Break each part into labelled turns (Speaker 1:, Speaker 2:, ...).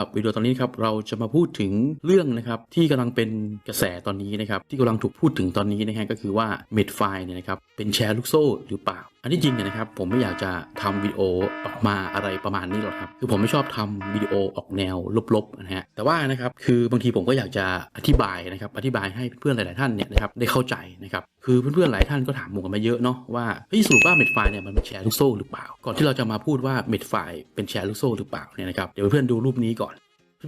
Speaker 1: ครับวิดีโอตอนนี้ครับเราจะมาพูดถึงเรื่องนะครับที่กำลังเป็นกระแสตอนนี้นะครับที่กำลังถูกพูดถึงตอนนี้นะฮะก็คือว่าเมดไฟเนี่ยนะครับเป็นแชร์ลูกโซ่หรือเปล่าอันที่จริงเนี่ยนะครับผมไม่อยากจะทำวิดีโอออกมาอะไรประมาณนี้หรอกครับคือผมไม่ชอบทำวิดีโอออกแนวลบๆนะฮะแต่ว่านะครับคือบางทีผมก็อยากจะอธิบายนะครับอธิบายให้เพื่อนหลาย ๆ ท่านเนี่ยนะครับได้เข้าใจนะครับคือเพื่อนๆหลายท่านก็ถามผมกันมาเยอะเนาะว่าเฮ้ยสรุปว่าเม็ดไฟเนี่ยมันเป็นแชร์ลูกโซ่หรือเปล่า ก่อนที่เราจะมาพูดว่าเม็ดไฟเป็นแชร์ลูกโซ่หรือเปล่าเนี่ยนะครับเดี๋ยวเพื่อนดูรูปนี้ก่อน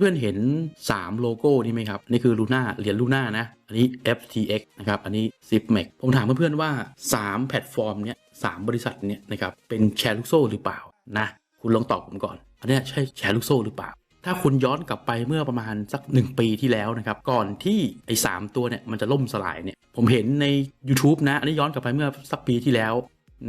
Speaker 1: เพื่อนเห็น 3 โลโก้นี่ไหมครับ นี่คือ Luna เหรียญ Luna นะ อันนี้ FTX นะครับ อันนี้ ZipMax ผมถามเพื่อนๆว่า 3 แพลตฟอร์มเนี้ย สามบริษัทเนี้ยนะครับเป็นแชร์ลูกโซ่หรือเปล่านะคุณลองตอบผมก่อน อันนี้ใช่แชร์ลูกโซ่หรือเปล่า ถ้าคุณย้อนกลับไปเมื่อประมาณสัก 1 ปีที่แล้วนะครับ ก่อนที่ไอ้สตัวเนี่ยมันจะล่มสลายเนี่ยผมเห็นใน YouTube นะ อันนี้ย้อนกลับไปเมื่อสักปีที่แล้ว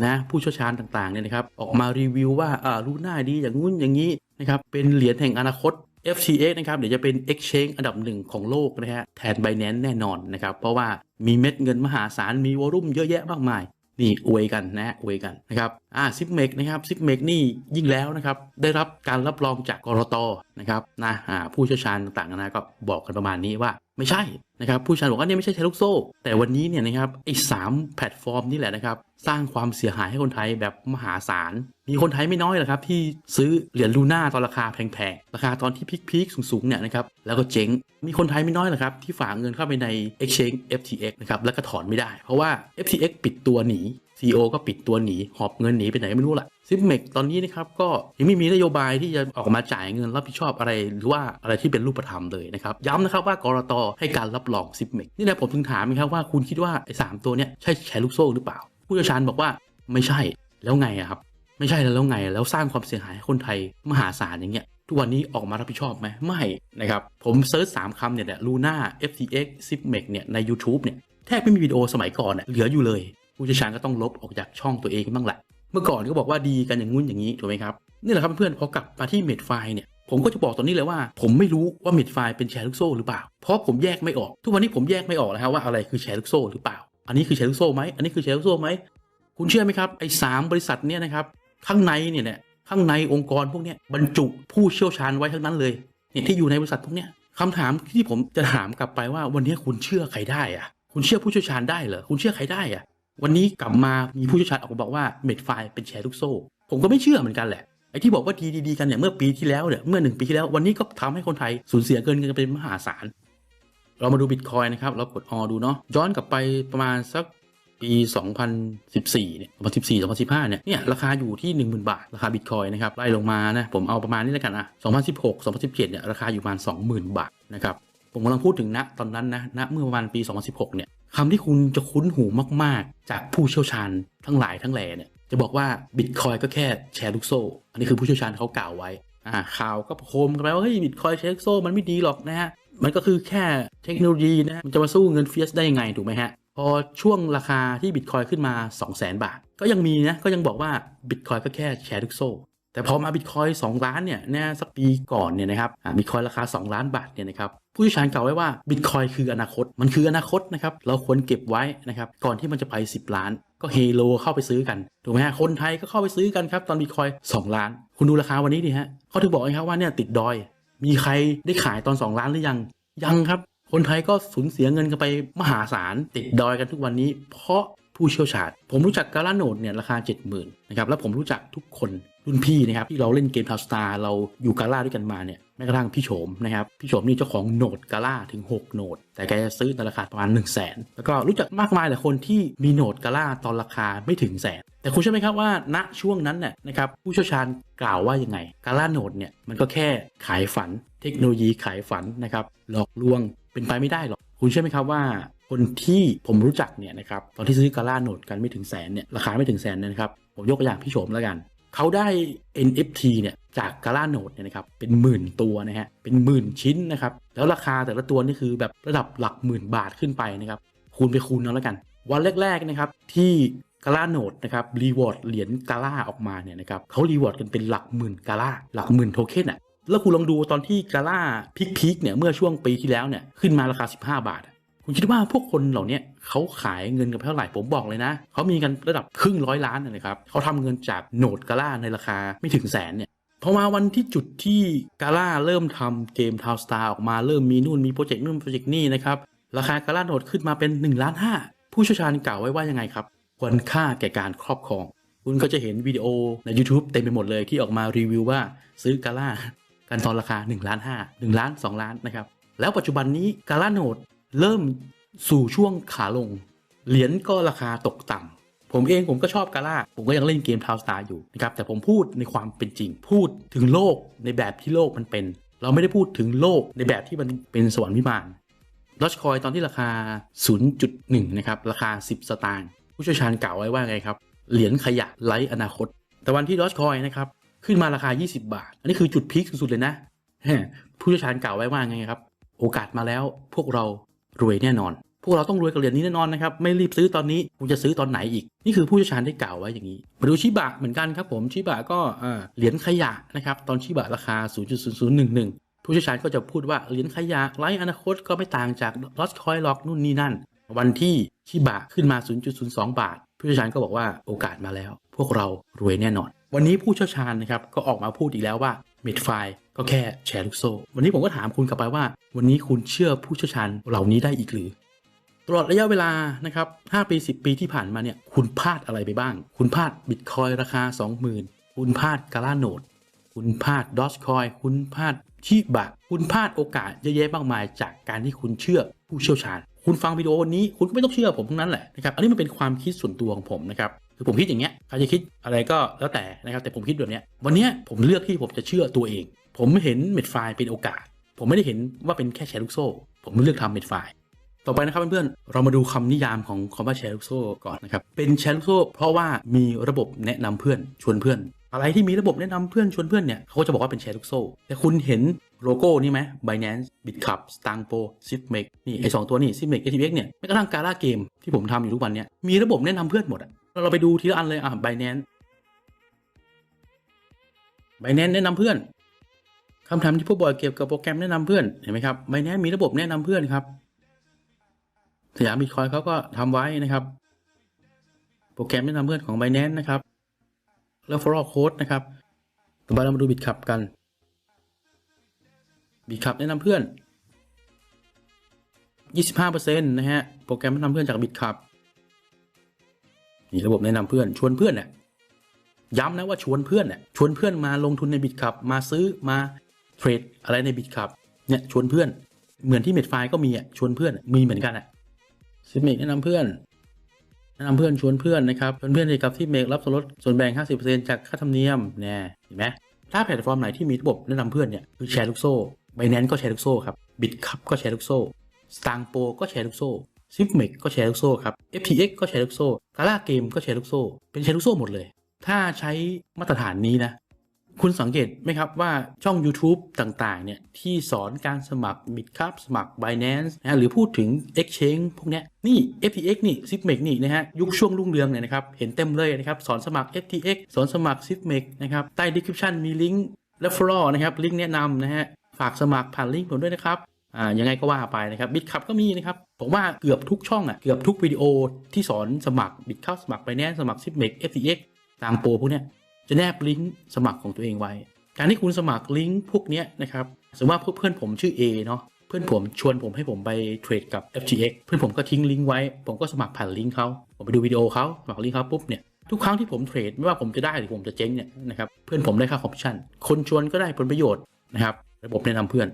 Speaker 1: นะผู้เชี่ยวชาญต่างๆเนี่ยนะครับออกมารีวิวว่าอ่าลูน่าดีอย่างงู้นอย่างนี้นะครับเป็นเหรียญแห่งอนาคต FTX นะครับเดี๋ยวจะเป็น Exchange อันดับหนึ่งของโลกนะฮะแทน Binance แน่นอนนะครับ เพราะว่ามีเม็ดเงินมหาศาลมีวอลุ่มเยอะแยะมากมาย นี่อวยกันนะอวยกันนะครับอ่าซิปเมกนะครับซิปเมกนี่ยิ่งแล้วนะครับได้รับการรับรองจากกรตนะครับนะอ่าผู้เชี่ยวชาญต่างๆนะก็บอกกันประมาณนี้ว่าไม่ใช่นะครับผู้เชี่ยวชาญบอกว่านี่ไม่ใช่แชร์ลูกโซ่ แต่วันนี้เนี่ยนะครับไอ้สามแพลตฟอร์มนี่แหละนะครับสร้างความเสียหายให้คนไทยแบบมหาศาล มีคนไทยไม่น้อยหรอกครับ ที่ซื้อเหรียญลูน่าตอนราคาแพงๆ ราคาตอนที่พีคๆสูงๆเนี่ยนะครับแล้วก็เจ๊ง มีคนไทยไม่น้อยหรอกครับที่ฝากเงินเข้าไปใน Exchange FTX นะครับแล้วก็ถอนไม่ได้ เพราะว่า FTX ปิดตัวหนี CEO ก็ปิดตัวหนี หอบเงินหนีไปไหนไม่รู้ละซิปเมกตอนนี้นะครับก็ยังไม่มีนโยบายที่จะออกมาจ่ายเงินรับผิดชอบอะไรหรือว่าอะไรที่เป็นรูปธรรมเลยนะครับ ย้ำนะครับว่ากรตให้การรับรองซิปเมกนี่แหละผมถึงถามนะครับว่าคุณคิดว่าไอ้สามตัวเนี้ยใช่แชร์ลูกโซ่หรือเปล่า ผู้เชี่ยวชาญบอกว่าไม่ใช่แล้วไงอะครับ ไม่ใช่แล้วแล้วไงแล้วสร้างความเสียหายให้คนไทยมหาศาลอย่างเงี้ยทุกวันนี้ออกมารับผิดชอบไหมไม่นะครับผมเซิร์ชสามคำเนี่ยแหละลูน่า FTX ZipMax เนี่ยใน YouTube เนี่ยแทบไม่มีวิดีโอสมัยก่อนเนี่ยเหลืออยู่เลย ผู้เชี่ยวชาญก็ต้องลบออกจากช่องตัวเองบ้างแหละ เมื่อก่อนก็บอกว่าดีกันอย่างงุ้นอย่างนี้ถูกไหมครับนี่แหละครับเพื่อนพอกลับมาที่เมดไฟเนี่ยผมก็จะบอกตอนนี้เลยว่า ผมไม่รู้ว่าเมดไฟเป็นแชร์ลูกโซ่หรือเปล่า เพราะผมแยกไม่ออก ทุกวันนี้ผมแยกไม่ออกแล้วครับว่าอะไรคือแชร์ลูกโซ่หรือเปล่า อันนี้คือแชร์ลูกโซ่ไหมอันนี้คือแชร์ลูกโซ่ไหมคุณเชื่อไหมครับไอ้สามบริษัทเนี่ยนะครับ ข้างในเนี่ยเนี่ยข้างในองค์กรพวกเนี้ยบรรจุผู้เชี่ยวชาญไว้ทั้งนั้นเลยเนี่ยที่อยู่ในบริษัทพวกเนี้ยคำถามที่ผมจะถามกลับไปว่าวันนี้คุณเชื่อใครได้อะคุณเชื่อผู้เชี่ยวชาญได้เหรอคุณเชื่อใครได้อะวันนี้กลับมามีผู้เชี่ยวชาญออกมาบอกว่าเม็ดไฟเป็นแชร์ลูกโซ่ ผมก็ไม่เชื่อเหมือนกันแหละไอ้ที่บอกว่าดีดีกันเนี่ยเมื่อปีที่แล้วเนี่ยเมื่อหนึ่งปีที่แล้ววันนี้ก็ทำให้คนไทยสูญเสียเงินกันเป็นมหาศาลเรามาดูบิตคอยนะครับเรากดออดูเนาะย้อนกลับไปประมาณสัก ปี 2014 เนี่ย 2014 2015 เนี่ย เนี่ย ราคาอยู่ที่ 10,000 บาท ราคาบิตคอยนะครับ ไล่ลงมานะ ผมเอาประมาณนี้แล้วกันอะ 2016 2017 เนี่ย ราคาอยู่ประมาณ 20,000 บาทนะครับ ผมกำลังพูดถึงณตอนนั้นนะ ณ เมื่อประมาณปี 2016 เนี่ยคำที่คุณจะคุ้นหูมาก ๆ จากผู้เชี่ยวชาญทั้งหลายทั้งแหล่เนี่ย จะบอกว่าบิตคอยก็แค่แชร์ลูกโซ่ อันนี้คือผู้เชี่ยวชาญเขากล่าวไว้ อ่า ข่าวก็โคมกันไปว่าเฮ้ยบิตคอยแชร์ลูกโซ่มันไม่ดีหรอกนะฮะ มันก็คือแค่เทคโนโลยีนะ มันจะมาสู้เงินเฟียสได้ยังไงถูกไหมฮะ พอช่วงราคาที่บิตคอยขึ้นมา 2 0 0 0 0 0 บาท ก็ยังมีนะ ก็ยังบอกว่าบิตคอยก็แค่แชร์ลูกโซ่ แต่พอมาบิตคอย2ล้านเนี่ยนะสักปีก่อนเนี่ยนะครับบิตคอยราคา 2 ล้านบาทเนี่ยนะครับผู้เชี่ยวชาญกล่าวไว้ว่าบิตคอยคืออนาคต มันคืออนาคตนะครับเราควรเก็บไว้นะครับก่อนที่มันจะไป 10 ล้าน ก็เฮโลเข้าไปซื้อกันถูกไหมฮะคนไทยก็เข้าไปซื้อกันครับตอนบิตคอย2ล้าน คุณดูราคาวันนี้ดิฮะเขาถึงบอกไงครับว่าเนี่ยติดดอย มีใครได้ขายตอน 2 ล้านหรือยังยังครับ คนไทยก็สูญเสียเงินกันไปมหาศาลติดดอยกันทุกวันนี้ เพราะผู้เชี่ยวชาญ ผมรู้จักกาลาโนดเนี่ยราคา 70,000นะครับแล้วผมรู้จักทุกคนรุ่นพี่นะครับที่เราเล่นเกมทาวสตาร์เราอยู่กาล่าด้วยกันมาเนี่ยแม้กระทั่งพี่โฉมนะครับพี่โฉมนี่เจ้าของโหนดกาล่าถึง 6 โหนด แต่แกจะซื้อในราคาประมาณ 1 0 0 0 0แสนแล้วก็รู้จักมากมายหลายคนที่มีโหนดกาล่าตอนราคาไม่ถึงแสน แต่คุณเชื่อไหมครับว่าณช่วงนั้นเนี่ยนะครับผู้เชี่ยวชาญกล่าวว่ายังไงกาล่าโหนดเนี่ยมันก็แค่ขายฝัน เทคโนโลยีขายฝันนะครับหลอกลวง เป็นไปไม่ได้หรอก คุณเชื่อไหมครับว่าคนที่ผมรู้จักเนี่ยนะครับตอนที่ซื้อกาล่าโหนดกันไม่ถึงแสนเนี่ยราคาไม่ถึงแสนเนี่ยนะครับ ผมยกตัวอย่างพี่โฉมแล้วกัน เขาได้ NFT เนี่ยจากกาล่าโนดเนี่ยนะครับเป็นหมื่นตัวนะฮะเป็นหมื่นชิ้นนะครับแล้วราคาแต่ละตัวนี่คือแบบระดับหลักหมื่นบาทขึ้นไปนะครับคูณไปคูณเอาแล้วกัน วันแรกๆนะครับที่กาล่าโนดนะครับรีวอร์ดเหรียญกาล่าออกมาเนี่ยนะครับเขารีวอร์ดกันเป็นหลักหมื่นกาล่าหลักหมื่นโทเค็นอะ แล้วคุณลองดูตอนที่กาล่าพีคๆเนี่ยเมื่อช่วงปีที่แล้วเนี่ยขึ้นมาราคา 15 บาท คุณคิดว่าพวกคนเหล่านี้เขาขายเงินกันเท่าไหร่ผมบอกเลยนะ เขามีกันระดับครึ่งร้อยล้านนะครับเขาทำเงินจากโหนดกาล่าในราคาไม่ถึงแสนเนี่ยพอมาวันที่จุดที่กาล่าเริ่มทำเกมทาวสตาร์ออกมาเริ่มมีนู่นมีโปรเจกต์นู่นโปรเจกต์นี่นะครับราคากาล่าโนดขึ้นมาเป็น1ล้านห้าผู้เชี่ยวชาญกล่าวไว้ว่ายังไงครับควรค่าแก่การครอบครอง คุณก็จะเห็นวิดีโอใน YouTube เต็มไปหมดเลยที่ออกมารีวิวว่าซื้อกาล่า กันตอนราคา1ล้านห้า1ล้าน 2 ล้านนะครับ แล้วปัจจุบันนี้กาลาโนดเริ่มสู่ช่วงขาลง เหรียญก็ราคาตกต่ำผมเองผมก็ชอบกาล่า ผมก็ยังเล่นเกมทาวสตาร์อยู่นะครับแต่ผมพูดในความเป็นจริง พูดถึงโลกในแบบที่โลกมันเป็น เราไม่ได้พูดถึงโลกในแบบที่มันเป็นสวรรค์วิมานดอชคอยตอนที่ราคา 0.1 นะครับ ราคา 10 สตางค์ผู้เชี่ยวชาญกล่าวไว้ว่าไงครับ เหรียญขยะไร้อนาคต แต่วันที่ดอชคอยนะครับ ขึ้นมาราคา 20 บาท อันนี้คือจุดพีคสุดๆเลยนะ ผู้เชี่ยวชาญกล่าวไว้ว่าไงครับ โอกาสมาแล้วพวกเรารวยแน่นอน พวกเราต้องรวยกับเหรียญนี้แน่นอนนะครับ ไม่รีบซื้อตอนนี้คุณจะซื้อตอนไหนอีก นี่คือผู้เชี่ยวชาญได้กล่าวไว้อย่างนี้ มาดูชิบะเหมือนกันครับผม ชิบะก็เหรียญขยะนะครับ ตอนชิบะราคา 0.0011 ผู้เชี่ยวชาญก็จะพูดว่าเหรียญขยะไร้อนาคตก็ไม่ต่างจากลอสคอยล็อกนู่นนี่นั่น วันที่ชิบะขึ้นมา 0.02 บาท ผู้เชี่ยวชาญก็บอกว่าโอกาสมาแล้ว พวกเรารวยแน่นอน วันนี้ผู้เชี่ยวชาญนะครับก็ออกมาพูดอีกแล้วว่าเมดไฟก็แค่แชร์ลูกโซ่ วันนี้ผมก็ถามคุณกลับไปว่า วันนี้คุณเชื่อผู้เชี่ยวชาญเหล่านี้ได้อีกหรือ ตลอดระยะเวลานะครับ5ปี 10 ปีที่ผ่านมาเนี่ยคุณพลาดอะไรไปบ้าง คุณพลาดบิตคอยราคา 20,000 คุณพลาดกาลาโนด คุณพลาดดอชคอยคุณพลาดชิบะ คุณพลาดโอกาสเยอะแยะมากมาย จากการที่คุณเชื่อผู้เชี่ยวชาญ คุณฟังวิดีโอวันนี้คุณก็ไม่ต้องเชื่อผมทั้งนั้นแหละนะครับ อันนี้มันเป็นความคิดส่วนตัวของผมนะครับ คือผมคิดอย่างเงี้ยใครจะคิดอะไรก็แล้วแต่นะครับแต่ผมคิดแบบเนี้ยวันเนี้ยผมเลือกที่ผมจะเชื่อตัวเอง ผมเห็นเม็ดไฟล์เป็นโอกาส ผมไม่ได้เห็นว่าเป็นแค่แชร์ลูกโซ่ ผมเลือกทำเม็ดไฟล์ต่อไปนะครับเพื่อนๆ เรามาดูคำนิยามของคำว่าแชร์ลูกโซ่ก่อนนะครับ เป็นแชร์ลูกโซ่เพราะว่ามีระบบแนะนำเพื่อนชวนเพื่อน อะไรที่มีระบบแนะนำเพื่อนชวนเพื่อนเนี่ยเขาก็จะบอกว่าเป็นแชร์ลูกโซ่ แต่คุณเห็น โลโก้นี่ไหม Binance Bitcup Stangpo s i p m a k นี่ไอสองตัวนี่ s i p m a k ATX เนี่ยแม้กระทั่งการ่าเกมที่ผมทำอยู่ทุกวันเนี่ยมีระบบแนะนำเพื่อนหมดอะเราไปดูทีละอันเลยอะ Binance Binance แนะนำเพื่อนคำถามที่พวกบอยเกี่ยวกับโปรแกรมแนะนำเพื่อนเห็นไหมครับ Binance มีระบบแนะนำเพื่อนครับสยามบิตคอยเขาก็ทำไว้นะครับ โปรแกรมแนะนำเพื่อนของ Binance นะครับ แล้ว f o r a l Code นะครับต่อไปเรามาดูบิตคับกัน บิตคับแนะนำเพื่อน 25%นะฮะ โปรแกรมแนะนำเพื่อนจากบิตคับนี่ระบบแนะนำเพื่อน ชวนเพื่อนเนี่ยย้ำนะว่าชวนเพื่อนเนี่ยชวนเพื่อนมาลงทุนในบิตคับมาซื้อมาเทรดอะไรในบิตคับเนี่ยชวนเพื่อน เหมือนที่เม็ดไฟก็มีอะชวนเพื่อนมีเหมือนกันอะซิมเมกแนะนำเพื่อนแนะนำเพื่อนชวนเพื่อนนะครับเพื่อนๆที่กับที่เมกรับส่วนลดส่วนแบ่ง 50%จากค่าธรรมเนียมแน่เห็นไหมถ้าแพลตฟอร์มไหนที่มีระบบแนะนำเพื่อนเนี่ยคือแชร์ลูกโซ่ ไบแนนก็แชร์ลูกโซ่ครับบิตคับก็แชร์ลูกโซ่สตางโปก็แชร์ลูกโซ่ซิมเมกก็แชร์ลูกโซ่ครับ FTX ก็แชร์ลูกโซ่กาล่าเกมก็แชร์ลูกโซ่ เป็นแชร์ลูกโซ่หมดเลย ถ้าใช้มาตรฐานนี้นะ คุณสังเกตไหมครับว่าช่อง YouTube ต่างๆ เนี่ย ที่สอนการสมัคร Bitcup สมัคร Binance นะหรือพูดถึง Exchange พวกเนี้ยนี่ FTX นี่ Sipmex นี่นะฮะ ยุคช่วงรุ่งเรืองเนี่ยนะครับ เห็นเต็มเลยนะครับ สอนสมัคร FTX สอนสมัคร Sipmex นะครับ ใต้ description มีลิงก์ referral นะครับ ลิงก์แนะนำนะฮะ ฝากสมัครผ่านลิงก์ผมด้วยนะครับอ่ายังไงก็ว่าไปนะครับ Bitcup ก็มีนะครับผมว่าเกือบทุกช่องอะเกือบทุกวิดีโอที่สอนสมัคร Bitcup สมัคร Binance สมัคร Sipmex FTX ตามโปรพวกเนี้ยจะแนบลิงก์สมัครของตัวเองไว้ การที่คุณสมัครลิงก์พวกเนี้ยนะครับสมมติว่าเพื่อนผมชื่อ A เนาะเพื่อนผมชวนผมให้ผมไปเทรดกับ FTX เพื่อนผมก็ทิ้งลิงก์ไว้ ผมก็สมัครผ่านลิงก์เขาผมไปดูวิดีโอเขาสมัครลิงก์เขาปุ๊บเนี่ยทุกครั้งที่ผมเทรดไม่ว่าผมจะได้หรือผมจะเจ๊งเนี่ยนะครับเพื่อนผมได้ค่าคอมมิชชั่นคนชวนก็ได้ผลประโยชน์นะครับ ระบบแนะนำเพื่อน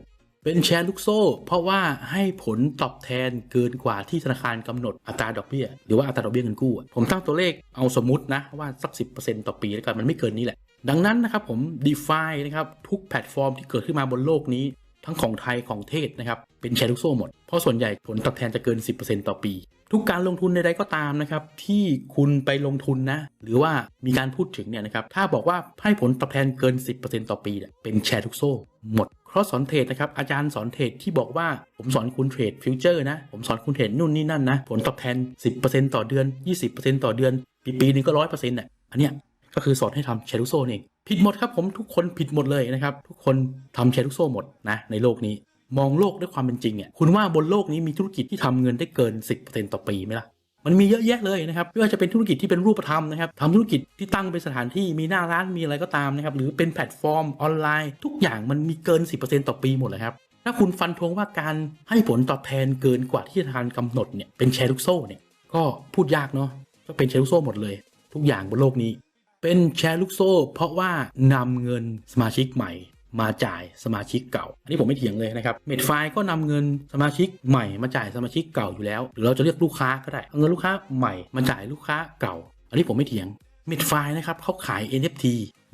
Speaker 1: เป็นแชร์ลูกโซ่ เพราะว่าให้ผลตอบแทนเกินกว่าที่ธนาคารกำหนดอัตราดอกเบี้ย หรือว่าอัตราดอกเบี้ยเงินกู้ ผมตั้งตัวเลขเอาสมมตินะว่าสัก 10%ต่อปีแล้วกันมันไม่เกินนี้แหละ ดังนั้นนะครับผม d e f i นะครับทุกแพลตฟอร์มที่เกิดขึ้นมาบนโลกนี้ ทั้งของไทยของเทศนะครับเป็นแชร์ลูกโซ่หมด เพราะส่วนใหญ่ผลตอบแทนจะเกิน 10%ต่อปี ทุกการลงทุนใดๆก็ตามนะครับที่คุณไปลงทุนนะ หรือว่ามีการพูดถึงเนี่ยนะครับถ้าบอกว่าให้ผลตอบแทนเกิน 10%ต่อปีเนี่ยเป็นแชร์ลูกโซ่หมด เพราะสอนเทรดนะครับอาจารย์สอนเทรดที่บอกว่าผมสอนคุณเทรดฟิวเจอร์นะผมสอนคุณเทรดนู่นนี่นั่นนะผลตอบแทน 10%ต่อเดือน 20%ต่อเดือน ปีปีนึงก็ร้อยเปอร์เซ็นต์เนี่ยอันเนี้ยก็คือสอนให้ทำแชร์ลูกโซ่เองผิดหมดครับผมทุกคนผิดหมดเลยนะครับทุกคนทำแชร์ลูกโซ่หมดนะในโลกนี้ มองโลกด้วยความเป็นจริงเนี่ยคุณว่าบนโลกนี้มีธุรกิจที่ทำเงินได้เกิน 10%ต่อปีไหมล่ะ มันมีเยอะแยะเลยนะครับไม่ว่าจะเป็นธุรกิจที่เป็นรูปธรรมนะครับทำธุรกิจที่ตั้งเป็นสถานที่มีหน้าร้านมีอะไรก็ตามนะครับหรือเป็นแพลตฟอร์มออนไลน์ ทุกอย่างมันมีเกิน 10%ต่อปีหมดเลยครับถ้าคุณฟันธงว่าการให้ผลตอบแทนเกินกว่าที่ธนาคารกำหนดเนี่ยเป็นแชร์ลูกโซ่เนี่ยก็พูดยากเนาะก็เป็นแชร์ลูกโซ่หมดเลย ทุกอย่างบนโลกนี้ เป็นแชร์ลูกโซ่ เพราะว่านำเงินสมาชิกใหม่ มาจ่ายสมาชิกเก่า อันนี้ผมไม่เถียงเลยนะครับเมดไฟก็นำเงินสมาชิกใหม่มาจ่ายสมาชิกเก่าอยู่แล้ว หรือเราจะเรียกลูกค้าก็ได้เอาเงินลูกค้าใหม่มาจ่ายลูกค้าเก่า อันนี้ผมไม่เถียงเมดไฟนะครับเขาขาย NFT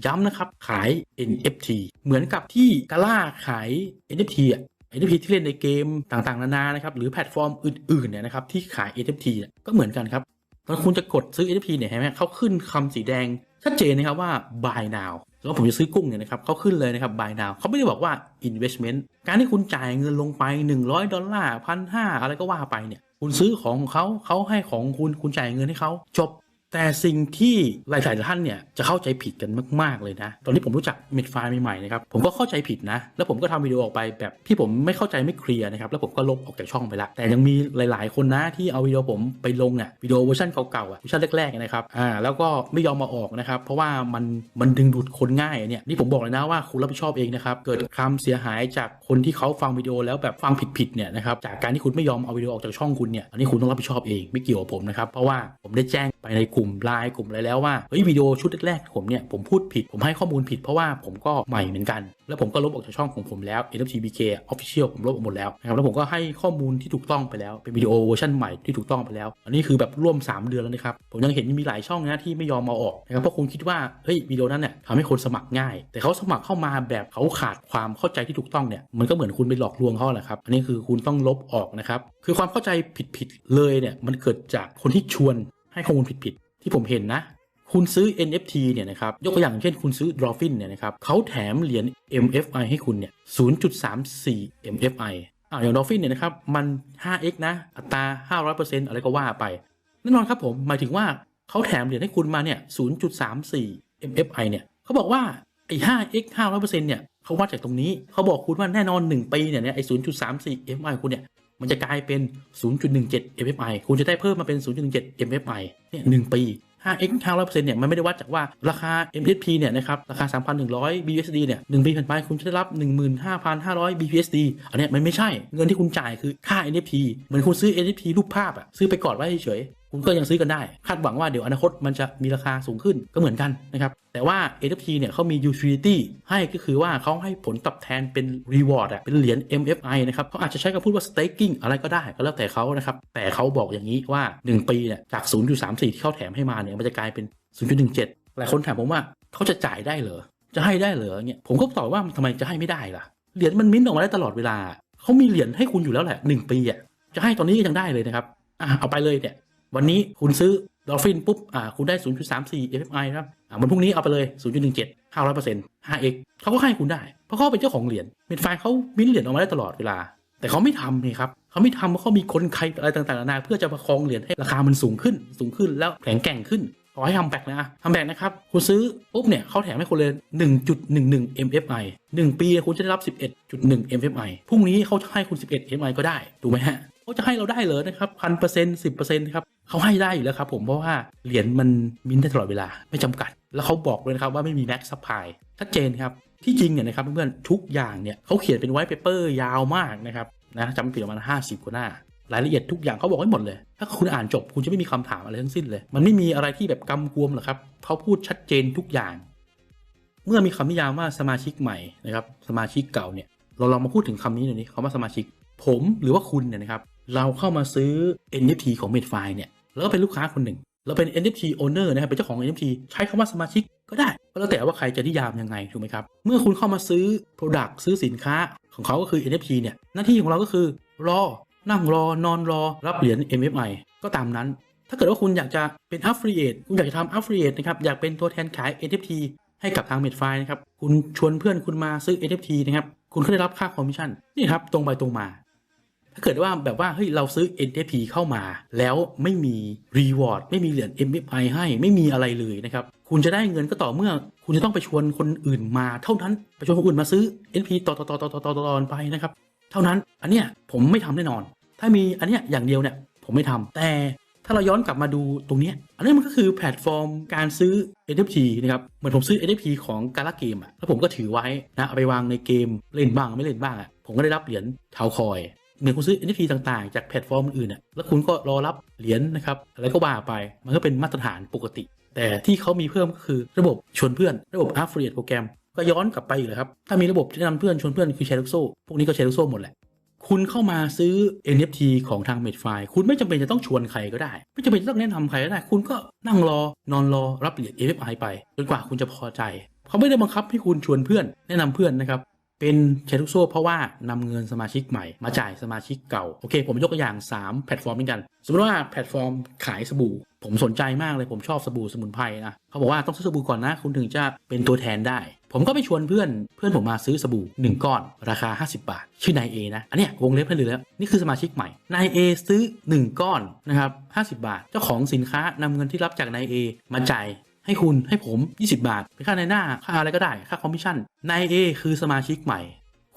Speaker 1: ย้ำนะครับขาย NFT เหมือนกับที่กาล่าขาย NFT อะ NFT ที่เล่นในเกมต่างๆ นานานะครับหรือแพลตฟอร์มอื่นๆเนี่ยนะครับที่ขาย NFT เนี่ยก็เหมือนกันครับตอนคุณจะกดซื้อ NFT เนี่ยเห็นไหมเขาขึ้นคำสีแดงชัดเจนนะครับว่า buy now แล้วผมจะซื้อกุ้งเนี่ยนะครับเขาขึ้นเลยนะครับ buy now เขาไม่ได้บอกว่า investment การที่คุณจ่ายเงินลงไป 100 ดอลลาร์พันห้าอะไรก็ว่าไปเนี่ย คุณซื้อของของเขาเขาให้ของคุณคุณจ่ายเงินให้เขาจบ แต่สิ่งที่หลายๆท่านเนี่ยจะเข้าใจผิดกันมากๆเลยนะ ตอนที่ผมรู้จักเมดไฟล์ใหม่ๆนะครับผมก็เข้าใจผิดนะ แล้วผมก็ทำวิดีโอออกไปแบบที่ผมไม่เข้าใจไม่เคลียร์นะครับแล้วผมก็ลบออกจากช่องไปละแต่ยังมีหลายๆ คนนะที่เอาวิดีโอผมไปลงอะวิดีโอเวอร์ชันเก่าๆอะเวอร์ชันแรกๆนะครับอ่าแล้วก็ไม่ยอมมาออกนะครับเพราะว่ามันมันดึงดูดคนง่ายเนี่ยนี่ผมบอกเลยนะว่าคุณรับผิดชอบเองนะครับเกิดความเสียหายจากคนที่เขาฟังวิดีโอแล้วแบบฟังผิดๆเนี่ยนะครับจากการที่คุณไม่ยอมเอาวิดีโอออกจากช่องคุณเนี่ยอันนี้คุณต้องรับผิดชอบเองไม่เกี่ยวกับผมนะครับเพราะว่าผมได้แจ้งไปในกลุ่ม่มไลน์กลุ่มอะไรแล้วว่าเฮ้ยวิดีโอชุดแรกผมเนี่ยผมพูดผิดผมให้ข้อมูลผิดเพราะว่าผมก็ใหม่เหมือนกัน แล้วผมก็ลบออกจากช่องของผมแล้ว NFTBK Official ผมลบออกหมดแล้วนะครับแล้วผมก็ให้ข้อมูลที่ถูกต้องไปแล้วเป็นวิดีโอเวอร์ชันใหม่ที่ถูกต้องไปแล้ว อันนี้คือแบบร่วม 3 เดือนแล้วนะครับผมยังเห็นมีหลายช่องนะที่ไม่ยอมมาออกนะครับเพราะคุณคิดว่าเฮ้ยวิดีโอนั้นเนี่ยทำให้คนสมัครง่าย แต่เขาสมัครเข้ามาแบบเขาขาดความเข้าใจที่ถูกต้องเนี่ยมันก็เหมือนคุณไปหลอกลวงเขาแหละครับอันนี้คือคุณต้องลบออกนะครับคือความเข้าใจผิดๆเลยเนี่ยมันเกิดจากคนที่ชวนให้ข้อมูลผิดๆ ที่ผมเห็นนะ คุณซื้อ NFT เนี่ยนะครับ ยกตัวอย่างเช่นคุณซื้อ Dolphin เนี่ยนะครับเขาแถมเหรียญ MFI ให้คุณเนี่ย 0.34 MFI อ่าอย่าง Dolphin เนี่ยนะครับ มัน 5x นะ อัตรา 500%อะไรก็ว่าไป แน่นอนครับผม หมายถึงว่าเขาแถมเหรียญให้คุณมาเนี่ย 0.34 MFI เนี่ยเขาบอกว่าไอ้ 5x 500%เนี่ยเขาวัดจากตรงนี้เขาบอกคุณว่าแน่นอน 1 ปีเนี่ยไอ้ 0.34 MFI คุณเนี่ย มันจะกลายเป็น 0.17 MFI คุณจะได้เพิ่มมาเป็น 0.17 MFI เนี่ย1ปี 5x 500%เนี่ยมันไม่ได้วัดจากว่าราคา MSP เนี่ยนะครับราคา 3,100 BUSD เนี่ย1ปีผ่านไปคุณจะได้รับ 15,500 BUSD อันเนี้ยมันไม่ใช่เงินที่คุณจ่ายคือค่า NFT เหมือนคุณซื้อ NFT รูปภาพอะซื้อไปกอดไว้เฉย คุณก็ยังซื้อกันได้ คาดหวังว่าเดี๋ยวอนาคตมันจะมีราคาสูงขึ้นก็เหมือนกันนะครับ แต่ว่า NFT เนี่ยเขามี utility ให้ก็คือว่าเขาให้ผลตอบแทนเป็น reward อะเป็นเหรียญ MFI นะครับเขาอาจจะใช้คำพูดว่า staking อะไรก็ได้ก็แล้วแต่เขานะครับ แต่เขาบอกอย่างนี้ว่า 1 ปีเนี่ยจาก 0.34 ที่เขาแถมให้มาเนี่ยมันจะกลายเป็น 0.17 หลายคนถามผมว่าเขาจะจ่ายได้เหรอ จะให้ได้เหรอเนี่ยผมก็ตอบว่าทำไมจะให้ไม่ได้ล่ะ เหรียญมันมิ้นท์ออกมาได้ตลอดเวลาเขามีเหรียญให้คุณอยู่แล้วแหละ 1 ปีอะจะให้ตอนนี้ยังได้เลยนะครับอะเอาไปเลยเนี่ย วันนี้คุณซื้อดอลฟินปุ๊บอ่าคุณได้ 0.34 FFI ครับอ่าวันพรุ่งนี้เอาไปเลย 0.17 500% 5x เขาก็ให้คุณได้ เพราะเขาเป็นเจ้าของเหรียญเม็ดไฟล์เขามิ้นเหรียญออกมาได้ตลอดเวลา แต่เขาไม่ทำนี่ครับเขาไม่ทำเพราะเขามีคนใครอะไรต่างๆนานาเพื่อจะประคองเหรียญให้ราคามันสูงขึ้น สูงขึ้นแล้วแข็งแกร่งขึ้นขอให้ทำแบกนะทำแบกนะครับ คุณซื้อปุ๊บเนี่ยเขาแถมให้คุณเลย 1.11 MFI 1 ปีคุณจะได้รับ 11.1 MFI พรุ่งนี้เขาจะให้คุณ 11 MFI ก็ได้ ถูกไหมฮะ เขาจะให้เราได้เลยนะครับพันเปอร์เซ็นต์สิบเปอร์เซ็นต์ครับเขาให้ได้อยู่แล้วครับผมเพราะว่าเหรียญมันมินได้ตลอดเวลาไม่จำกัด แล้วเขาบอกเลยนะครับว่าไม่มีแม็กซ์ซัพพลายชัดเจนครับที่จริงเนี่ยนะครับเพื่อนๆทุกอย่างเนี่ยเขาเขียนเป็นไวท์เปเปอร์ยาวมากนะครับนะจำไม่ผิดประมาณห้าสิบกว่าหน้ารายละเอียดทุกอย่างเขาบอกไว้หมดเลย ถ้าคุณอ่านจบคุณจะไม่มีคำถามอะไรทั้งสิ้นเลย มันไม่มีอะไรที่แบบกำกวมหรอกครับเขาพูดชัดเจนทุกอย่าง เมื่อมีคำนิยามว่าสมาชิกใหม่นะครับสมาชิกเก่าเนี่ยเราลองมาพูดถึงคำนี้หน่อยนี้คำว่าสมาชิก ผมหรือว่าคุณเนี่ยนะครับ เราเข้ามาซื้อ NFT ของ m e d f i เนี่ยแล้วก็เป็นลูกค้าคนหนึ่ง เราเป็น NFT owner นะครับเป็นเจ้าของ NFT ใช้คำว่าสมาชิกก็ได้ก็แล้วแต่ว่าใครจะนิยามยังไงถูกไหมครับเมื่อคุณเข้ามาซื้อ Product ซื้อสินค้าของเขาก็คือ NFT เนี่ยหน้าที่ของเราก็คือรอนั่งรอนอนรอรับเหรียญ MFI ก็ตามนั้น ถ้าเกิดว่าคุณอยากจะเป็น affiliate คุณอยากจะทำ affiliate นะครับอยากเป็นตัวแทนขาย NFT ให้กับทาง m e d f i นะครับ คุณชวนเพื่อนคุณมาซื้อ NFT นะครับ คุณก็ได้รับค่าคอมมิชชั่น นี่ครับ ตรงไปตรงมา ถ้าเกิดว่าแบบว่าเฮ้ยเราซื้อ NFT เข้ามา แล้วไม่มี reward ไม่มีเหรียญ MFI ให้ไม่มีอะไรเลยนะครับคุณจะได้เงินก็ต่อเมื่อ คุณจะต้องไปชวนคนอื่นมาเท่านั้นไปชวนคนอื่นมาซื้อ NFT ต่อต่อต่อต่อต่อต่อต่อไปนะครับเท่านั้นอันเนี้ยผมไม่ทำแน่นอน ถ้ามีอันเนี้ยอย่างเดียวเนี่ยผมไม่ทำแต่ถ้าเราย้อนกลับมาดูตรงเนี้ยอันนี้มันก็คือแพลตฟอร์มการซื้อ NFT นะครับ เหมือนผมซื้อ NFT ของการละเกมอะแล้วผมก็ถือไว้นะเอาไปวางในเกมเล่นบ้างไม่เล่นบ้างอะผมก็ได้รับเหรียญเทาคอย เหมือนคุณซื้อ NFT ต่างๆ จากแพลตฟอร์มอื่นอะแล้วคุณก็รอรับเหรียญนะครับอะไรก็ว่าไปมันก็เป็นมาตรฐานปกติ แต่ที่เขามีเพิ่มก็คือระบบชวนเพื่อนระบบ affiliate โปรแกรมก็ย้อนกลับไปอยู่เลยครับ ถ้ามีระบบที่แนะนำเพื่อนชวนเพื่อนคือแชร์ลูกโซ่พวกนี้ก็แชร์ลูกโซ่หมดแหละคุณเข้ามาซื้อ NFT ของทาง m e d f i คุณไม่จำเป็นจะต้องชวนใครก็ได้ ไม่จำเป็นจะต้องแนะนำใครก็ได้ คุณก็นั่งรอนอนรอรับเหรียญ FFI ไปจนกว่าคุณจะพอใจ เขาไม่ได้บังคับให้คุณชวนเพื่อน แนะนำเพื่อนนะครับ เป็นแชร์ลูกโซ่เพราะว่านำเงินสมาชิกใหม่มาจ่ายสมาชิกเก่า โอเค ผมยกตัวอย่าง 3 แพลตฟอร์มเหมือนกัน สมมติว่าแพลตฟอร์มขายสบู่ ผมสนใจมากเลยผมชอบสบู่สมุนไพรนะเขาบอกว่าต้องซื้อสบู่ก่อนนะ คุณถึงจะเป็นตัวแทนได้ ผมก็ไปชวนเพื่อนเพื่อนผมมาซื้อสบู่ 1 ก้อน ราคา 50 บาท ชื่อนายเอนะ อันเนี้ยวงเล็บให้เลยแล้วนี่คือสมาชิกใหม่นายเอซื้อ 1 ก้อนนะครับ50 บาท เจ้าของสินค้านำเงินที่รับจากนายเอมาจ่าย ให้คุณให้ผม 20 บาทเป็นค่าในหน้าค่าอะไรก็ได้ค่าคอมมิชชั่นนายเอคือสมาชิกใหม่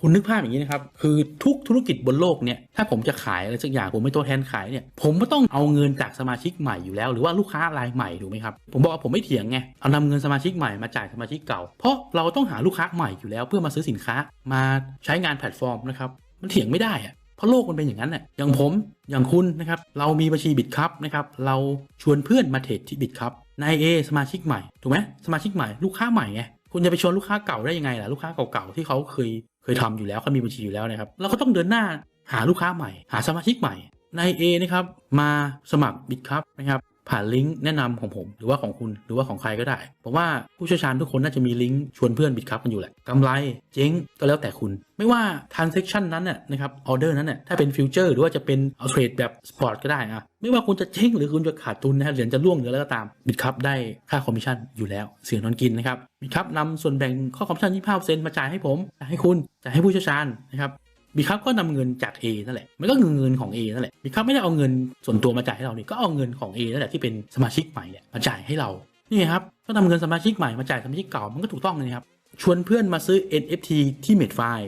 Speaker 1: คุณนึกภาพอย่างนี้นะครับ คือทุกธุรกิจบนโลกเนี่ยถ้าผมจะขายอะไรสักอย่างผมเป็นตัวแทนขายเนี่ยผมก็ต้องเอาเงินจากสมาชิกใหม่อยู่แล้ว หรือว่าลูกค้ารายใหม่ถูกไหมครับผมบอกว่าผมไม่เถียงไงเอานำเงินสมาชิกใหม่มาจ่ายสมาชิกเก่า เพราะเราต้องหาลูกค้าใหม่อยู่แล้ว เพื่อมาซื้อสินค้ามาใช้งานแพลตฟอร์มนะครับมันเถียงไม่ได้อะเพราะโลกมันเป็นอย่างนั้นแหละอย่างผมอย่างคุณนะครับ เรามีบัญชีบิตครับนะครับ เราชวนเพื่อนมาเทรดที่บิตครับ นายเอสมาชิกใหม่ถูกไหมสมาชิกใหม่ลูกค้าใหม่ไงคุณจะไปชวนลูกค้าเก่าได้ยังไงล่ะลูกค้าเก่าๆที่เขาเคยเคยทำอยู่แล้วเขามีบัญชีอยู่แล้วนะครับเราก็ต้องเดินหน้าหาลูกค้าใหม่ หาสมาชิกใหม่นายเอนะครับมาสมัครบิดครับนะครับ ผ่านลิงก์แนะนำของผม หรือว่าของคุณหรือว่าของใครก็ได้ผมว่าผู้เชี่ยวชาญทุกคนน่าจะมีลิงก์ชวนเพื่อนบิตครับกันอยู่แหละกำไรเจ๊งก็แล้วแต่คุณ ไม่ว่า transaction นั้นน่ะนะครับออเดอร์นั้นน่ะถ้าเป็นฟิวเจอร์หรือว่าจะเป็นเอาเทรดแบบสปอร์ตก็ได้อะไม่ว่าคุณจะเจ๊งหรือคุณจะขาดทุนนะเหรียญจะร่วงหรืออะไรก็ตามบิตครับได้ค่าคอมมิชชั่นอยู่แล้วเสียงนอนกินนะครับบิตครับนำส่วนแบ่งข้อคอมมิชชั่น25%มาจ่ายให้ผมจ่ายให้คุณจ่ายให้ผู้เชี่ยวชาญนะครับ บิคับก็นำเงินจาก A นั่นแหละมันก็เงินเงินของ A นั่นแหละบิคับไม่ได้เอาเงินส่วนตัวมาจ่ายให้เรานี่ก็เอาเงินของ A นั่นแหละที่เป็นสมาชิกใหม่เนี่ยมาจ่ายให้เรานี่ครับก็นำเงินสมาชิกใหม่มาจ่ายสมาชิกเก่ามันก็ถูกต้องเลยครับชวนเพื่อนมาซื้อ NFT ที่ m e d f i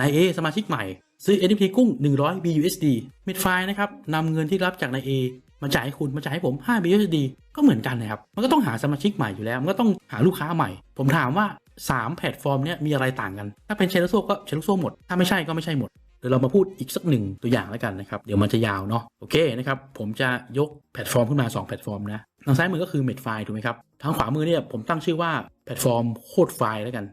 Speaker 1: นาย A สมาชิกใหม่ ซื้อ NFT กุ้ง 100 BUSD m e d f i นะครับนำเงินที่รับจากนาย A มาจ่ายให้คุณมาจ่ายให้ผม5 BUSD ก็เหมือนกันนะครับ มันก็ต้องหาสมาชิกใหม่อยู่แล้ว มันก็ต้องหาลูกค้าใหม่ ผมถามว่า 3 แพลตฟอร์มเนี้ยมีอะไรต่างกัน ถ้าเป็นเชลโซก็เชลโซหมด ถ้าไม่ใช่ก็ไม่ใช่หมด เดี๋ยวเรามาพูดอีกสักหนึ่งตัวอย่างแล้วกันนะครับ เดี๋ยวมันจะยาวเนาะ โอเคนะครับ ผมจะยกแพลตฟอร์มขึ้นมา 2 แพลตฟอร์มนะ ทางซ้ายมือก็คือ m e d f i ถูกไหมครับ ทางขวามือเนี่ยผมตั้งชื่อว่าแพลตฟอร์มโคดไฟล์แล้วกัน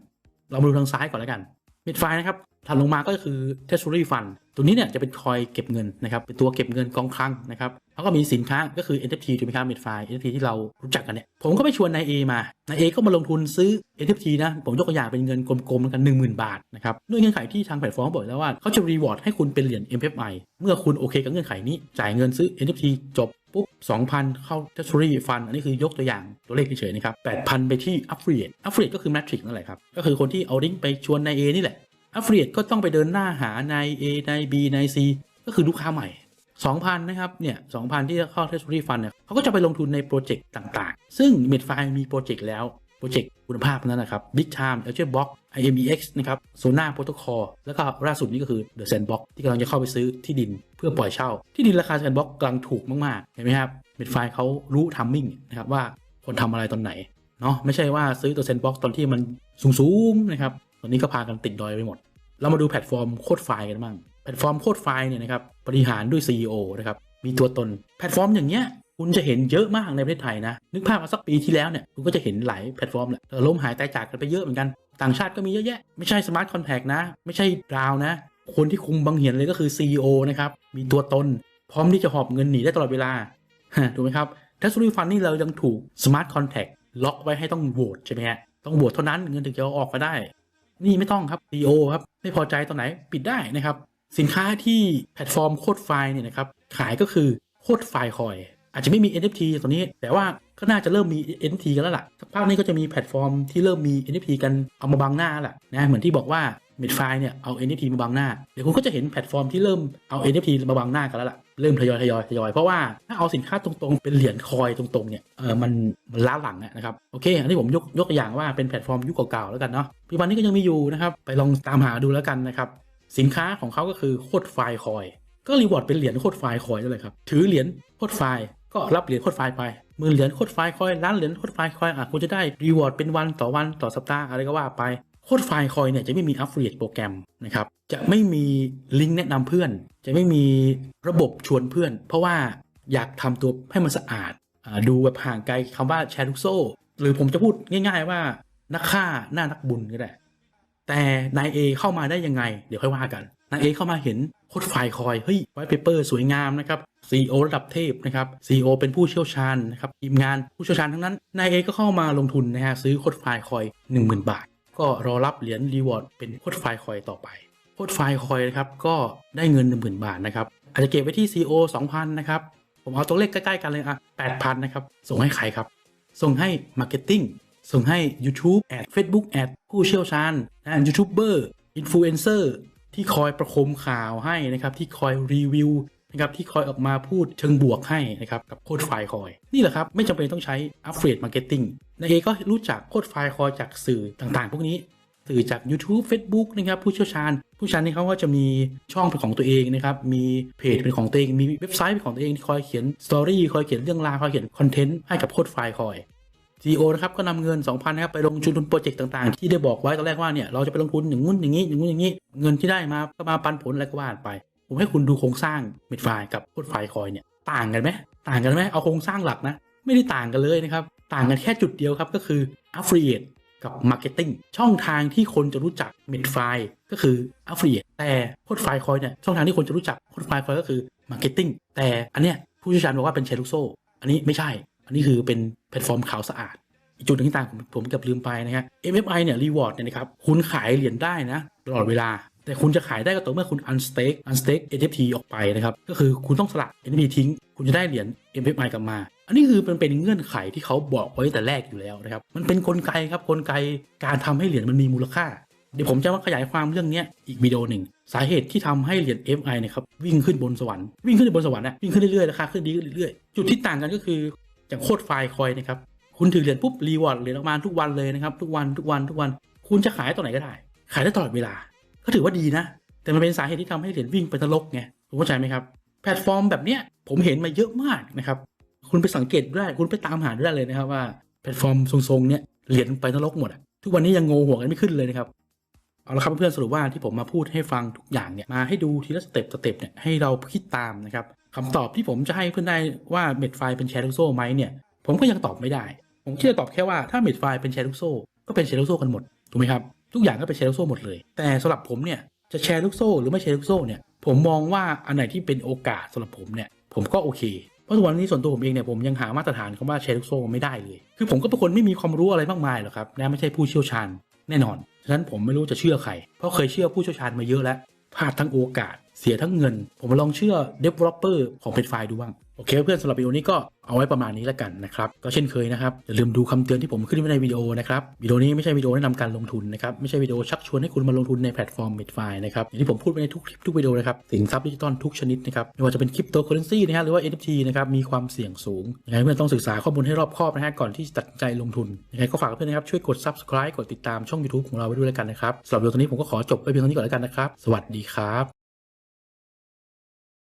Speaker 1: เรามาดูทางซ้ายก่อนแล้วกัน m e d f i นะครับ ถัดลงมาก็คือ Treasury Fund ตัวนี้เนี่ยจะเป็นคอยเก็บเงินนะครับเป็นตัวเก็บเงินกองคลังนะครับแล้วก็มีสินค้าก็คือ NFT ถูกไหมครับ m e d f i NFT ที่เรารู้จักกันเนี่ยผมก็ไปชวนนาย A มานาย A ก็มาลงทุนซื้อ NFT นะ ผมยกตัวอย่างเป็นเงินกลมๆกัน 10,000 บาทนะครับด้วยเงื่อนไขที่ทางแพลตฟอร์มบอกแล้วว่าเขาจะรีวอร์ดให้คุณเป็นเหรียญ MFI เมื่อคุณโอเคกับเงื่อนไขนี้ จ่ายเงินซื้อ NFT จบปุ๊บ 2,000 เข้า Treasury Fund อันนี้คือยกตัวอย่างตัวเลขเฉยๆนะครับ 8,000 ไปที่ Affiliate Affiliate ก็คือ Matrix นั่นแหละครับ ก็คือคนที่เอาลิงก์ไปชวนนาย A นี่แหละ Affiliate ก็ต้องไปเดินหน้าหาในาย A นาย B น C ก็คือลูกค้าใหม่ 2,000 นะครับ เนี่ย 2,000 ที่จะเข้า Treasury Fund เนี่ยเขาก็จะไปลงทุนในโปรเจกต์ต่างๆ ซึ่ง m e d f i มีโปรเจกต์แล้ว โปรเจกต์คุณภาพนั้นนะครับ Big Time e l g Block IMEX นะครับ Sona Protocol แล้วก็ล่าสุดนี้ก็คือ The Sandbox ที่กำลังจะเข้าไปซื้อที่ดินเพื่อปล่อยเช่า ที่ดินราคา Sandbox กำลังถูกมากๆ เห็นไหมครับ m e d f i เขารู้ทัมมิ่งนะครับว่าคนทำอะไรตอนไหนเนาะไม่ใช่ว่าซื้อตัว Sandbox ตอนที่มันสูงๆนะครับ ตอนนี้ก็พากันติดดอยไปหมด เรามาดูแพลตฟอร์มโคดไฟล์กันบ้าง แพลตฟอร์มโคดไฟล์เนี่ยนะครับบริหารด้วย CEO นะครับ มีตัวตน แพลตฟอร์มอย่างเงี้ยคุณจะเห็นเยอะมากในประเทศไทยนะ นึกภาพมาสักปีที่แล้วเนี่ยคุณก็จะเห็นหลายแพลตฟอร์มแหละล้มหายตายจากกันไปเยอะเหมือนกัน ต่างชาติก็มีเยอะแยะ ไม่ใช่สมาร์ทคอนแทคนะ ไม่ใช่ดาวนะ คนที่คุมบังเหียนเลยก็คือ CEO นะครับ มีตัวตน พร้อมที่จะหอบเงินหนีได้ตลอดเวลา ถูกไหมครับ t ท s ซ r y Fund นี่เรายังถูก Smart Contract ล็อกไว้ให้ต้องโหวตใช่ไหมฮะ ต้องโหวตเท่านั้นเงินถึงจะออกมาได้ นี่ไม่ต้องครับ CEO ครับไม่พอใจตอนไหนปิดได้นะครับ สินค้าที่แพลตฟอร์มโคดไฟล์เนี่ยนะครับขายก็คือโคดไฟล์คอย อาจจะไม่มี NFT ตัวนี้ แต่ว่า ก็น่าจะเริ่มมี NFT กันแล้วล่ะสักพักนี้ก็จะมีแพลตฟอร์มที่เริ่มมี NFT กันเอามาบังหน้าแหละนะเหมือนที่บอกว่า m e d f i เนี่ยเอา NFT มาบังหน้า เดี๋ยวคุณก็จะเห็นแพลตฟอร์มที่เริ่มเอา NFT มาบังหน้ากันแล้วล่ะ เริ่มทยอยทยอยทยอย เพราะว่าถ้าเอาสินค้าตรงๆ เป็นเหรียญคอยตรงๆเนี่ยเออมันมันล้าหลังนะครับ โอเค อันนี้ผมยกยกตัวอย่างว่าเป็นแพลตฟอร์มยุคเก่าๆแล้วกันเนาะปัจจุบันนี้ก็ยังมีอยู่นะครับไปลองตามหาดูแล้วกันนะครับสินค้าของเขาก็คือโคดไฟล์คอย ก็รีวอร์ดเป็นเหรียญโคดไฟล์คอยนั่นแหละครับถือเหรียญโคดไฟ ก็รับเหรียญโคดไฟล์ไปมื่นเหรียญโคดไฟล์คอยล้านเหรียญโคดไฟล์คอยอะคุณจะได้รีวอร์ดเป็นวันต่อวันต่อสัปดาห์อะไรก็ว่าไปโคดไฟล์คอยเนี่ยจะไม่มีอั f เ i ีย e โปรแกรมนะครับจะไม่มีลิงก์แนะนำเพื่อน จะไม่มีระบบชวนเพื่อน เพราะว่าอยากทำตัวให้มันสะอาดอาดูแบบห่างไกลคำว่าแชร์ลูกโซ่ หรือผมจะพูดง่าย ๆ ว่านักฆ่าหน้านักบุญก็ได้แต่นายเอเข้ามาได้ยังไง เดี๋ยวค่อยว่ากันนายเอเข้ามาเห็นโคดไฟล์คอยเฮ้ยไวท์เปเปอร์สวยงามนะครับ ซีโอระดับเทพนะครับซีโอเป็นผู้เชี่ยวชาญนะครับทีมงานผู้เชี่ยวชาญทั้งนั้นนายเอก็เข้ามาลงทุนนะฮะซื้อโคดไฟล์คอย 10,000 บาท ก็รอรับเหรียญรีวอร์ดเป็นโคดไฟล์คอยต่อไปโคดไฟล์คอยนะครับก็ได้เงิน 10,000 บาทนะครับอาจจะเก็บไว้ที่ CO 2,000นะครับผมเอาตัวเลขใกล้ๆกันเลยอะ8,000นะครับส่งให้ใครครับ ส่งให้ Marketing ส่งให้ YouTube แอด Facebook แอดผู้เชี่ยวชาญนะยูทูบเบอร์อินฟลูเอนเซอร์ที่คอยประคมข่าวให้นะครับ ที่คอยรีวิว นะครับที่คอยออกมาพูดเชิงบวกให้นะครับกับโค้ดไฟคอยนี่แหละครับไม่จำเป็นต้องใช้ Affiliate Marketing นายเอก็รู้จักโค้ดไฟคอยจากสื่อต่างๆ พวกนี้ สื่อจาก YouTube Facebook นะครับผู้เชี่ยวชาญ ผู้เชี่ยวชาญนี่เขาก็จะมีช่องเป็นของตัวเองนะครับมีเพจเป็นของตัวเองมีเว็บไซต์เป็นของตัวเองที่คอยเขียนสตอรี่คอยเขียนเรื่องราวคอยเขียนคอนเทนต์ให้กับโค้ดไฟคอย CEO นะครับก็นำเงิน 2,000นะครับไปลงทุนโปรเจกต์ต่างๆ ที่ได้บอกไว้ตอนแรกว่าเนี่ยเราจะไปลงทุนอย่างงู้นอย่างนี้อย่างงู้นอย่างนี้ เงินที่ได้มาก็มาปันผลอะไรก็ว่าไป ผมให้คุณดูโครงสร้างเม็ดไฟกับโคดไฟคอยเนี่ยต่างกันไหมต่างกันไหมเอาโครงสร้างหลักนะ ไม่ได้ต่างกันเลยนะครับ ต่างกันแค่จุดเดียวครับก็คือ affiliate กับ marketing ช่องทางที่คนจะรู้จักเม็ดไฟก็คือ affiliate แต่โคดไฟคอยเนี่ยช่องทางที่คนจะรู้จักโคดไฟคอยก็คือ marketing แต่อันเนี้ยผู้เชี่ยวชาญบอกว่าเป็นแชร์ลูกโซ่ อันนี้ไม่ใช่ อันนี้คือเป็นแพลตฟอร์มขาวสะอาดอีกจุดหนึงที่ต่างผมผมเกือบลืมไปนะฮะ MFI เนี่ยรีวอร์ดเนี่ยนะครับคุณขายเหรียญได้นะตลอดเวลา แต่คุณจะขายได้ก็ต่อเมื่อคุณ unstake unstake NFT ออกไปนะครับ ก็คือคุณต้องสละ NFT ทิ้ง คุณจะได้เหรียญ MFI กลับมา อันนี้คือมันเป็นเงื่อนไขที่เขาบอกไว้แต่แรกอยู่แล้วนะครับ มันเป็นนกลไกครับกลไกการทำให้เหรียญมันมีมูลค่า เดี๋ยวผมจะมาขยายความเรื่องนี้อีกวิดีโอหนึ่ง สาเหตุที่ทำให้เหรียญ MI เนี่ยครับวิ่งขึ้นบนสวรรค์วิ่งขึ้นบนสวรรค์นะวิ่งขึ้นเรื่อยๆราคาขึ้นดีขึ้นเรื่อยๆจุดที่ต่างกันก็คืออย่างโคดไฟคอยนะครับคุณถือเหรียญปุ๊บรีวอร์ดเหรียญออกมาทุกวันเลยนะครับทุกวันทุกวันทุกวัน คุณจะขายตอนไหนก็ได้ ขายได้ตลอดเวลา ก็ถือว่าดีนะ แต่มันเป็นสาเหตุที่ทำให้เหรียญวิ่งไปนรกไงคุณเข้าใจไหมครับแพลตฟอร์มแบบเนี้ยผมเห็นมาเยอะมากนะครับ คุณไปสังเกตได้ คุณไปตามหาได้เลยนะครับว่าแพลตฟอร์มทรงๆเนี้ยเหรียญไปนรกหมดทุกวันนี้ยังโงหัวกันไม่ขึ้นเลยนะครับเอาละครับเพื่อนสรุปว่าที่ผมมาพูดให้ฟังทุกอย่างเนี่ยมาให้ดูทีละสเต็ปสเต็ปเนี่ยให้เราคิดตามนะครับคำตอบที่ผมจะให้เพื่อนได้ว่าเม็ดไฟเป็นแชร์ลูกโซ่ไหมเนี่ยผมก็ยังตอบไม่ได้ ผมคิดจะตอบแค่ว่าถ้าเม็ดไฟเป็นแชร์ลูกโซ่ก็เป็นแชร์ลูกโซ่กันหมดถูกไหมครับ ทุกอย่างก็เป็นแชร์ลูกโซ่หมดเลย แต่สำหรับผมเนี่ยจะแชร์ลูกโซ่หรือไม่แชร์ลูกโซ่เนี่ยผมมองว่าอันไหนที่เป็นโอกาสสำหรับผมเนี่ยผมก็โอเคเพราะทุกวันนี้ส่วนตัวผมเองเนี่ยผมยังหามาตรฐานคำว่าแชร์ลูกโซ่ไม่ได้เลย คือผมก็เป็นคนไม่มีความรู้อะไรมากมายหรอกครับนะไม่ใช่ผู้เชี่ยวชาญแน่นอนฉะนั้นผมไม่รู้จะเชื่อใคร เพราะเคยเชื่อผู้เชี่ยวชาญมาเยอะแล้วพลาดทั้งโอกาส เสียทั้งเงิน ผมลองเชื่อ developer ของเพจไฟล์ดูบ้าง อเคเพื่อนสำหรับวิดีโอนี้ก็เอาไว้ประมาณนี้แล้วกันนะครับ ก็เช่นเคยนะครับอย่าลืมดูคำเตือนที่ผมขึ้นไว้ในวิดีโอนะครับวิดีโอนี้ไม่ใช่วิดีโอแนะนำการลงทุนนะครับไม่ใช่วิดีโอชักชวนให้คุณมาลงทุนในแพลตฟอร์มเมดไฟนะครับอย่างที่ผมพูดไปในทุกคลิปทุกวิดีโอนะครับสินทรัพย์ดิจิตอลทุกชนิดนะครับไม่ว่าจะเป็นคริปโตเคอเรนซีนะฮะหรือว่า NFT นะครับมีความเสี่ยงสูงยังไงเพื่อนต้องศึกษาข้อมูลให้รอบคอบนะฮะก่อนที่จะตัดใจลงทุนยังไงก็ฝากเพื่อนนะครับช่วยกด subscribe กดติดตามช่อง YouTube ของเราไว้ด้วยแล้วกันนะครับสำหรับวิดีโอนี้ผมก็ขอจบไว้เพียงเท่านี้ก่อนแล้วกันนะครับสวัสดีครับ